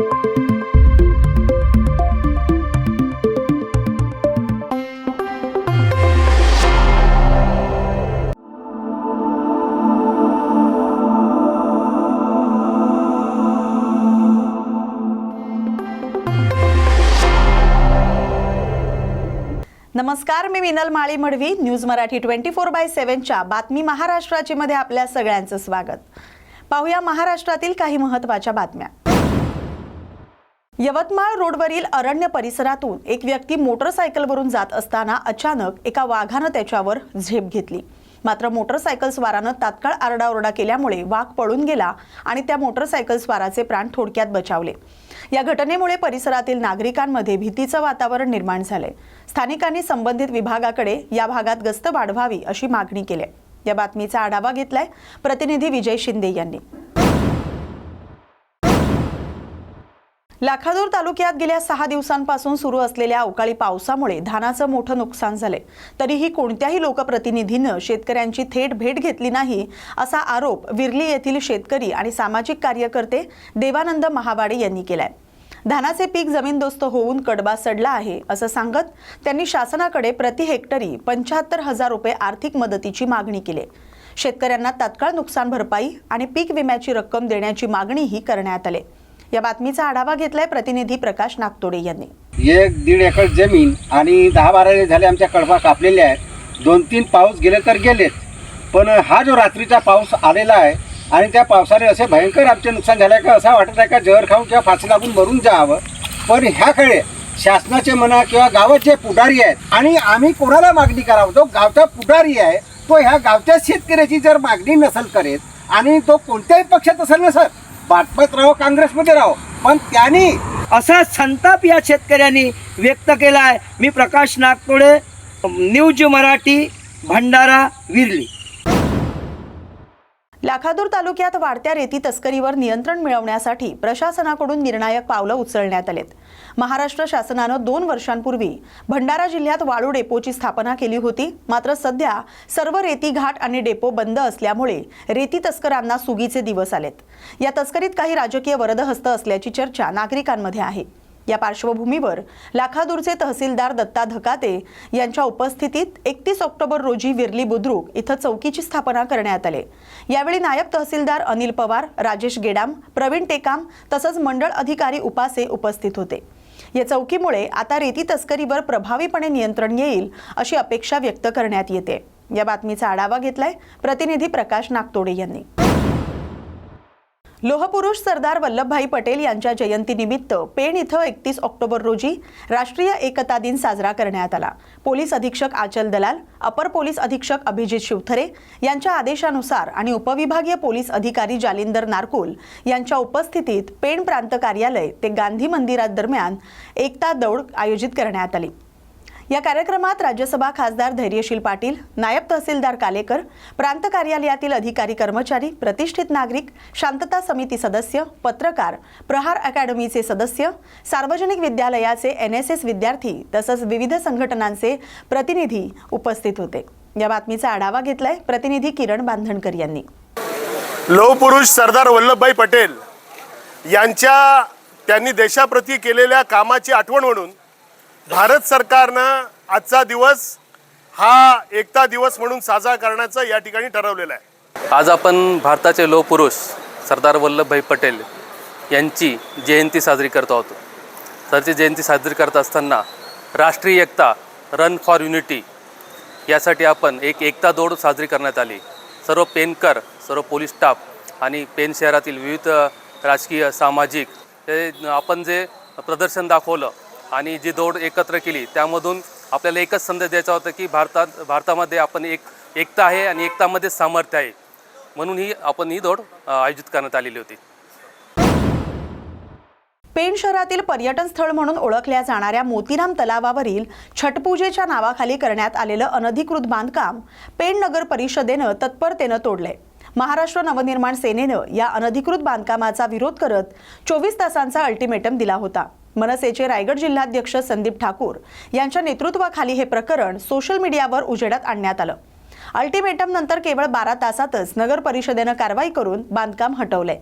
नमस्कार मी Minal Mali Madavi news Marathi twenty four by सेव्हनच्या बातमी महाराष्ट्राची मध्ये आपल्या सगळ्यांचं स्वागत. पाहूया महाराष्ट्रातील काही महत्त्वाच्या बातम्या. यवतमाळ रोडवरील अरण्य परिसरातून एक व्यक्ती मोटरसायकलवरून जात असताना अचानक एका वाघानं त्याच्यावर झेप घेतली. मात्र मोटरसायकल स्वारानं तात्काळ आरडाओरडा केल्यामुळे वाघ पळून गेला आणि त्या मोटरसायकल स्वाराचे प्राण थोडक्यात बचावले. या घटनेमुळे परिसरातील नागरिकांमध्ये भीतीचं वातावरण निर्माण झालंय. स्थानिकांनी संबंधित विभागाकडे या भागात गस्त वाढवावी अशी मागणी केली आहे. या बातमीचा आढावा घेतलाय प्रतिनिधी विजय शिंदे यांनी. लाखादूर तालुक्यात गेल्या सहा दिवसांपासून सुरू असलेल्या अवकाळी पावसामुळे धानाचं मोठं नुकसान झाले तरीही कोणत्याही लोकप्रतिनिधीनं शेतकऱ्यांची थेट भेट घेतली नाही असा आरोप विरली येथील शेतकरी आणि सामाजिक कार्यकर्ते देवानंद महावाडे यांनी केलाय. धानाचे पीक जमीनदोस्त होऊन कडबा सडला आहे असं सांगत त्यांनी शासनाकडे प्रति हेक्टरी पंच्याहत्तर हजार रुपये आर्थिक मदतीची मागणी केली शेतकऱ्यांना तात्काळ नुकसान भरपाई आणि पीक विम्याची रक्कम देण्याची मागणीही करण्यात आली या बातमीचा आढावा घेतलाय प्रतिनिधी प्रकाश नागतोडे यांनी. एक दीड एकर जमीन आणि दहा बारा झाले आमच्या कडवा कापलेल्या आहेत. दोन तीन पाऊस गेले तर गेलेत. पण हा जो रात्रीचा पाऊस आलेला आहे आणि त्या पावसाने असे भयंकर आमचे नुकसान झालं आहे का असं वाटत आहे का? जहर खाऊन किंवा फाशी लागून मरून जावं. पण ह्याकडे शासनाचे म्हणा किंवा गावाचे पुढारी आहेत आणि आम्ही कोणाला मागणी करावं? तो गावचा पुढारी आहे तो ह्या गावच्या शेतकऱ्याची जर मागणी नसेल करेत आणि तो कोणत्याही पक्षात असेल नसेल बातमत राहो काँग्रेसमध्ये राहो. पण त्यांनी असा संताप या शेतकऱ्यांनी व्यक्त केला आहे मी प्रकाश नागतोडे न्यूज मराठी भंडारा विरली. लाखादूर तालुक्यात वाढत्या रेती तस्करीवर नियंत्रण मिळवण्यासाठी प्रशासनाकडून निर्णायक पावलं उचलण्यात आलेत. महाराष्ट्र शासनानं दोन वर्षांपूर्वी भंडारा जिल्ह्यात वाळू डेपोची स्थापना केली होती. मात्र सध्या सर्व रेती घाट आणि डेपो बंद असल्यामुळे रेती तस्करांना सुगीचे दिवस आलेत. या तस्करीत काही राजकीय वरदहस्त असल्याची चर्चा नागरिकांमध्ये आहे. या पार्श्वभूमीवर लाखादूरचे तहसीलदार दत्ता धकाते यांच्या उपस्थितीत एकतीस ऑक्टोबर रोजी विरली बुद्रुक इथं चौकीची स्थापना करण्यात आले. यावेळी नायब तहसीलदार अनिल पवार राजेश गेडाम प्रवीण टेकाम तसंच मंडळ अधिकारी उपासे उपस्थित होते. या चौकीमुळे आता रेती तस्करीवर प्रभावीपणे नियंत्रण येईल अशी अपेक्षा व्यक्त करण्यात येते. या बातमीचा आढावा घेतलाय प्रतिनिधी प्रकाश नागतोडे यांनी. लोहपुरुष सरदार वल्लभभाई पटेल यांच्या जयंतीनिमित्त पेण इथं एकतीस ऑक्टोबर रोजी राष्ट्रीय एकता दिन साजरा करण्यात आला. पोलीस अधीक्षक आचल दलाल अपर पोलीस अधीक्षक अभिजित शिवथरे यांच्या आदेशानुसार आणि उपविभागीय पोलीस अधिकारी जालिंदर नारकुल यांच्या उपस्थितीत पेण प्रांत कार्यालय ते गांधी मंदिरात दरम्यान एकता दौड आयोजित करण्यात आली. या कार्यक्रमात राज्यसभा खासदार धैर्यशील पाटील नायब तहसीलदार कालेकर प्रांत कार्यालयातील अधिकारी कर्मचारी प्रतिष्ठित नागरिक शांतता समिती सदस्य पत्रकार प्रहार अकॅडमीचे सदस्य सार्वजनिक विद्यालयाचे एन एस एस विद्यार्थी तसंच विविध संघटनांचे प्रतिनिधी उपस्थित होते. या बातमीचा आढावा घेतलाय प्रतिनिधी किरण बांधणकर यांनी. लोहपुरुष सरदार वल्लभभाई पटेल यांच्या त्यांनी देशाप्रती केलेल्या कामाची आठवण म्हणून भारत सरकारनं आजचा दिवस हा एकता दिवस म्हणून साजरा करण्याचं या ठिकाणी ठरवलेलं आहे. आज आपण भारताचे लोहपुरुष सरदार वल्लभभाई पटेल यांची जयंती साजरी करतो आहोत. त्याची जयंती साजरी करत असताना राष्ट्रीय एकता रन फॉर युनिटी यासाठी आपण एक एकता दौड साजरी करण्यात आली. सर्व पेनकर सर्व पोलीस स्टाफ आणि पेन शहरातील विविध राजकीय सामाजिक हे आपण जे प्रदर्शन दाखवलं आणि जी दौड एकत्र केली त्यामधून आपल्याला एकच संदेश द्यायचा होता की भारतात भारतामध्ये आपण एक एकता आहे आणि एकतामध्ये सामर्थ्य आहे. म्हणून ही आपण ही दौड आयोजित करण्यात आलेली होती. पेण शहरातील पर्यटन स्थळ म्हणून ओळखल्या जाणाऱ्या मोतीराम तलावावरील छटपूजेच्या नावाखाली करण्यात आलेलं अनधिकृत बांधकाम पेण नगर परिषदेनं तत्परतेनं तोडलंय. महाराष्ट्र नवनिर्माण सेनेनं या अनधिकृत बांधकामाचा विरोध करत चोवीस तासांचा अल्टिमेटम दिला होता. मनसेचे रायगड जिल्हाध्यक्ष संदीप ठाकूर यांच्या नेतृत्वाखाली हे प्रकरण सोशल मीडियावर उजेडात आणण्यात आलं. अल्टिमेटम नंतर केवळ बारा तासातच नगर परिषदेनं कारवाई करून बांधकाम हटवलंय.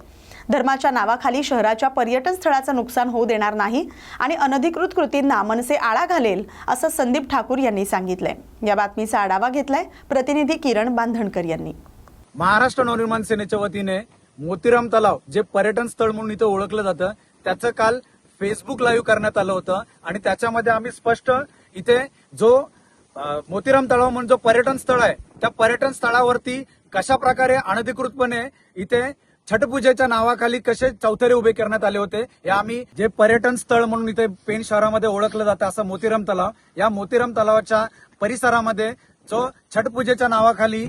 धर्माच्या नावाखाली शहराच्या पर्यटन स्थळाचं नुकसान होऊ देणार नाही आणि अनधिकृत कृतींना मनसे आळा घालेल असं संदीप ठाकूर यांनी सांगितलंय. या बातमीचा आढावा घेतलाय प्रतिनिधी किरण बांधणकर यांनी. महाराष्ट्र नवनिर्माण सेनेच्या वतीने मोतीराम तलाव जे पर्यटन स्थळ म्हणून इथं ओळखलं जातं त्याचं काल फेसबुक लाईव्ह करण्यात आलं होतं. आणि त्याच्यामध्ये आम्ही स्पष्ट इथे जो मोतीराम तलाव म्हणून जो पर्यटन स्थळ आहे त्या पर्यटन स्थळावरती कशा प्रकारे अनधिकृतपणे इथे छटपूजेच्या नावाखाली कसे चौथरे उभे करण्यात आले होते हे आम्ही जे पर्यटन स्थळ म्हणून इथे पेण शहरामध्ये ओळखलं जातं असं मोतीराम तलाव या मोतीराम तलावाच्या परिसरामध्ये जो छटपूजेच्या नावाखाली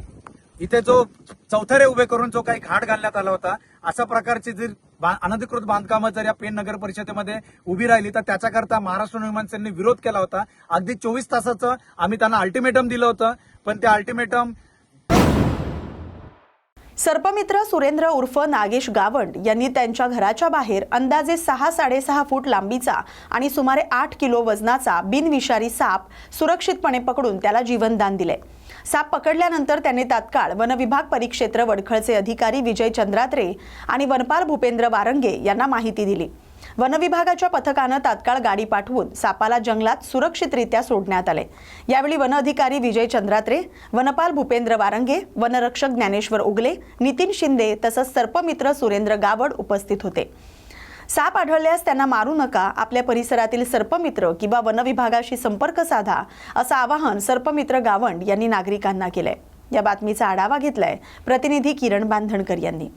इथे जो चौथरे उभे करून जो काही घाट घालण्यात आला होता अशा प्रकारची जर बा- अनधिकृत बांधकामं जर या पेन नगर परिषदेमध्ये उभी राहिली तर त्याच्याकरता महाराष्ट्र निर्माण सेनेने विरोध केला होता. अगदी चोवीस तासाचं आम्ही त्यांना अल्टिमेटम दिलं होतं पण ते अल्टिमेटम सर्पमित्र सुरेंद्र उर्फ नागेश गावंड यांनी त्यांच्या घराच्या बाहेर अंदाजे सहा साडेसहा फूट लांबीचा आणि सुमारे आठ किलो वजनाचा बिनविषारी साप सुरक्षितपणे पकडून त्याला जीवनदान दिले. साप पकडल्यानंतर त्याने तात्काळ वनविभाग परिक्षेत्र वडखळचे अधिकारी विजय चंद्रात्रे आणि वनपाल भूपेंद्र वारंगे यांना माहिती दिली. वनविभागाच्या पथकानं तात्काळ गाडी पाठवून सापाला जंगलात सुरक्षितरित्या सोडण्यात आले. यावेळी वन अधिकारी विजय चंद्रात्रे वनपाल भूपेंद्र वारंगे वनरक्षक ज्ञानेश्वर उगले नितीन शिंदे तसंच सर्पमित्र सुरेंद्र गावड उपस्थित होते. साप आढळल्यास त्यांना मारू नका आपल्या परिसरातील सर्पमित्र किंवा वनविभागाशी संपर्क साधा असं आवाहन सर्पमित्र गावंड यांनी नागरिकांना केलंय. या बातमीचा आढावा घेतलाय प्रतिनिधी किरण बांधणकर यांनी.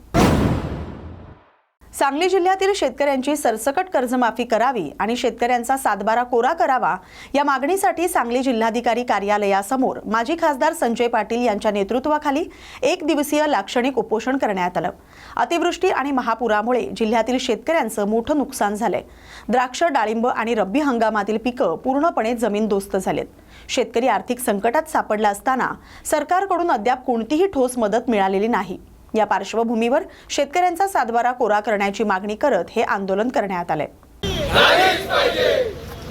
सांगली जिल्ह्यातील शेतकऱ्यांची सरसकट कर्जमाफी करावी आणि शेतकऱ्यांचा सातबारा कोरा करावा या मागणीसाठी सांगली जिल्हाधिकारी कार्यालयासमोर माजी खासदार संजय पाटील यांच्या नेतृत्वाखाली एक दिवसीय लाक्षणिक उपोषण करण्यात आलं. अतिवृष्टी आणि महापुरामुळे जिल्ह्यातील शेतकऱ्यांचं मोठं नुकसान झालंय. द्राक्ष डाळिंब आणि रब्बी हंगामातील पिकं पूर्णपणे जमीनदोस्त झालेत. शेतकरी आर्थिक संकटात सापडला असताना सरकारकडून अद्याप कोणतीही ठोस मदत मिळालेली नाही. या पार्श्वभूमीवर शेतकऱ्यांचा सातबारा कोरा करण्याची मागणी करत हे आंदोलन करण्यात आले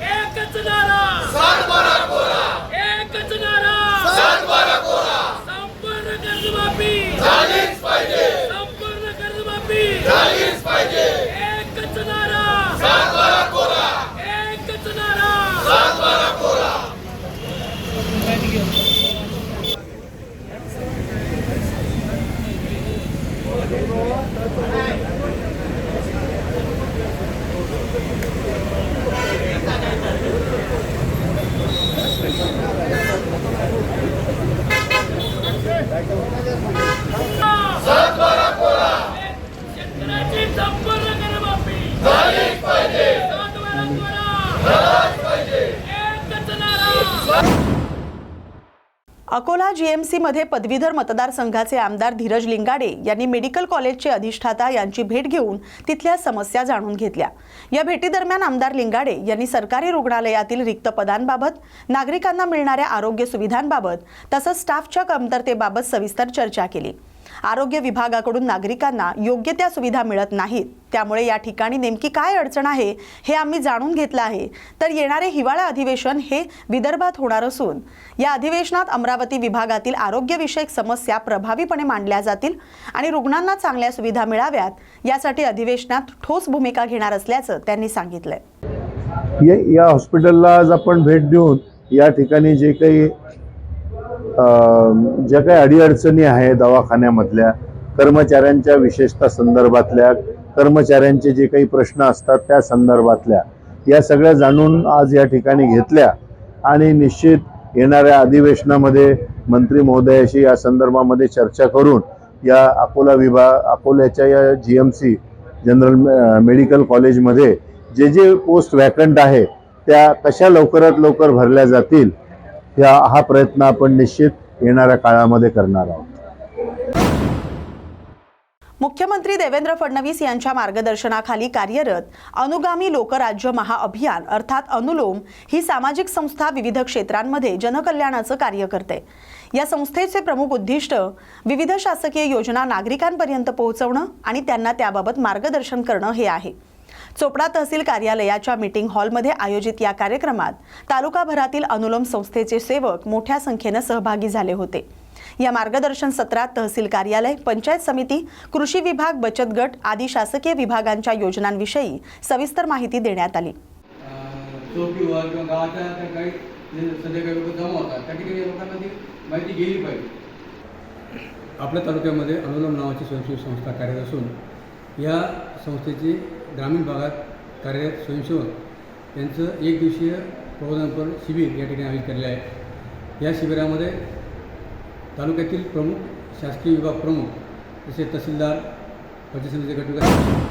एकच नारा सात बारा कोरा एकच नारा सात बारा कोरा संपूर्ण कर्जमाफी झालीच पाहिजे संपूर्ण कर्जमाफी झालीच पाहिजे एकच नारा सात बारा कोरा एकच नारा सात बारा कोरा शेतकऱ्याची संपूर्ण कर्जमाफी झालीच पाहिजे सात बारा कोरा झालाच पाहिजे एकच नारा अकोला जीएमसीमध्ये पदवीधर मतदारसंघाचे आमदार धीरज लिंगाडे यांनी मेडिकल कॉलेजचे अधिष्ठाता यांची भेट घेऊन तिथल्या समस्या जाणून घेतल्या. या भेटीदरम्यान आमदार लिंगाडे यांनी सरकारी रुग्णालयातील रिक्त पदांबाबत नागरिकांना मिळणाऱ्या आरोग्य सुविधांबाबत तसंच स्टाफच्या कमतरतेबाबत सविस्तर चर्चा केली. आरोग्य विभागाकडून नागरिकांना योग्य त्या सुविधा मिळत नाहीत. त्यामुळे या ठिकाणी नेमकी काय अडचण आहे हे आम्ही जाणून घेतलं आहे. तर येणारे हिवाळा अधिवेशन हे विदर्भात होणार असून या अधिवेशनात अमरावती विभागातील आरोग्यविषयक समस्या प्रभावीपणे मांडल्या जातील आणि रुग्णांना चांगल्या सुविधा मिळाव्यात यासाठी अधिवेशनात ठोस भूमिका घेणार असल्याचं त्यांनी सांगितलंय. या हॉस्पिटलला आज आपण भेट देऊन या ठिकाणी जे काही ज्या काही अडीअडचणी आहे दवाखान्यामधल्या कर्मचाऱ्यांच्या विशेषता संदर्भातल्या कर्मचाऱ्यांचे जे काही प्रश्न असतात त्या संदर्भातल्या या सगळ्या जाणून आज या ठिकाणी घेतल्या आणि निश्चित येणाऱ्या अधिवेशनामध्ये मंत्री महोदयाशी या संदर्भामध्ये चर्चा करून या अकोला विभाग अकोल्याच्या या G M C general medical कॉलेजमध्ये जे जे पोस्ट वॅकंट आहे त्या कशा लवकरात लवकर भरल्या जातील या हा प्रयत्न आपण निश्चित येणाऱ्या काळामध्ये करणार आहोत. मुख्यमंत्री देवेंद्र फडणवीस यांच्या मार्गदर्शनाखाली कार्यरत अनुगामी लोकराज्य महाअभियान अर्थात अनुलोम ही सामाजिक संस्था विविध क्षेत्रांमध्ये जनकल्याणाचं कार्य करते. या संस्थेचे प्रमुख उद्दिष्ट विविध शासकीय योजना नागरिकांपर्यंत पोहोचवणं आणि त्यांना त्याबाबत मार्गदर्शन करणं हे आहे. चोपडा तहसील कार्यालयाच्या मीटिंग हॉलमध्ये आयोजित या कार्यक्रमात तालुकाभरातील अनुलोम संस्थेचे सेवक मोठ्या संख्येनं सहभागी झाले होते. या मार्गदर्शन सत्रात तहसील कार्यालय पंचायत समिती कृषी विभाग बचत गट आदी शासकीय विभागांच्या योजनांविषयी सविस्तर माहिती देण्यात आली. चौकीवर किंवा गावाच्या त्या काही जे संध्याकाळी लोक जमा होतात त्या ठिकाणी लोकांना ती माहिती गेली पाहिजे. आपल्या तालुक्यामध्ये अनुलोम नावाची स्वयंसेवी संस्था कार्यरत असून या संस्थेची ग्रामीण भागात कार्यरत स्वयंसेवक यांचं एक दिवसीय प्रबोधनपर शिबिर या ठिकाणी आयोजित केलेलं आहे. या शिबिरामध्ये तालुक्यातील प्रमुख शासकीय विभाग प्रमुख जसे तहसीलदार पंचायत समितीचे गटविकास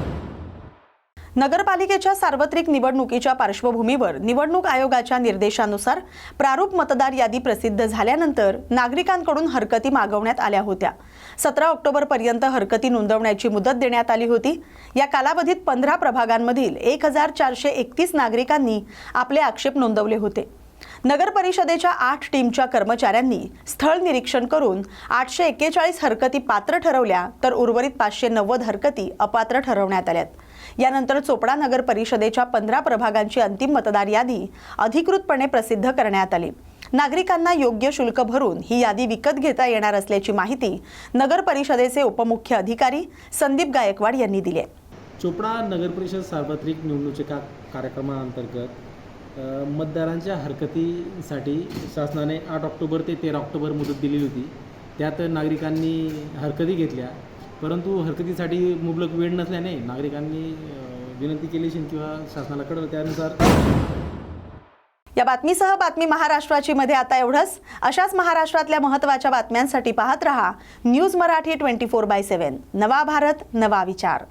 नगरपालिकेच्या सार्वत्रिक निवडणुकीच्या पार्श्वभूमीवर निवडणूक आयोगाच्या निर्देशानुसार प्रारूप मतदार यादी प्रसिद्ध झाल्यानंतर नागरिकांकडून हरकती मागवण्यात आल्या होत्या. सतरा ऑक्टोबरपर्यंत हरकती नोंदवण्याची मुदत देण्यात आली होती. या कालावधीत पंधरा प्रभागांमधील एक हजार चारशे एकतीस नागरिकांनी आपले आक्षेप नोंदवले होते. नगर परिषदेच्या आठ टीमच्या कर्मचाऱ्यांनी स्थळ निरीक्षण करून आठशे एक्केचाळीस हरकती पात्र ठरवल्या तर उर्वरित पाचशे नव्वद हरकती अपात्र ठरवण्यात आल्यात. यानंतर चोपडा नगर परिषदेच्या पंधरा प्रभागांची अंतिम मतदार यादी अधिकृतपणे प्रसिद्ध करण्यात आली. नागरिकांना योग्य शुल्क भरून ही यादी विकत घेता येणार असल्याची माहिती नगर परिषदेचे उपमुख्य अधिकारी संदीप गायकवाड यांनी दिली चोपडा नगर परिषद सार्वत्रिक निवडणुकीच्या कार्यक्रमाअंतर्गत मतदारांच्या हरकतीसाठी शासनाने आठ ऑक्टोबर ते तेरा ऑक्टोबर मुदत दिलेली होती. त्यात नागरिकांनी हरकती घेतल्या. परंतु हरकतीसाठी मुबलक वेळ नसल्याने नागरिकांनी विनंती केली असेल किंवा शासनाला कळवलं त्यानुसार. या बातमीसह बातमी महाराष्ट्राची मध्ये आता एवढंच. अशाच महाराष्ट्रातल्या महत्त्वाच्या बातम्यांसाठी पाहत रहा news Marathi twenty four by seven. नवा भारत नवा विचार.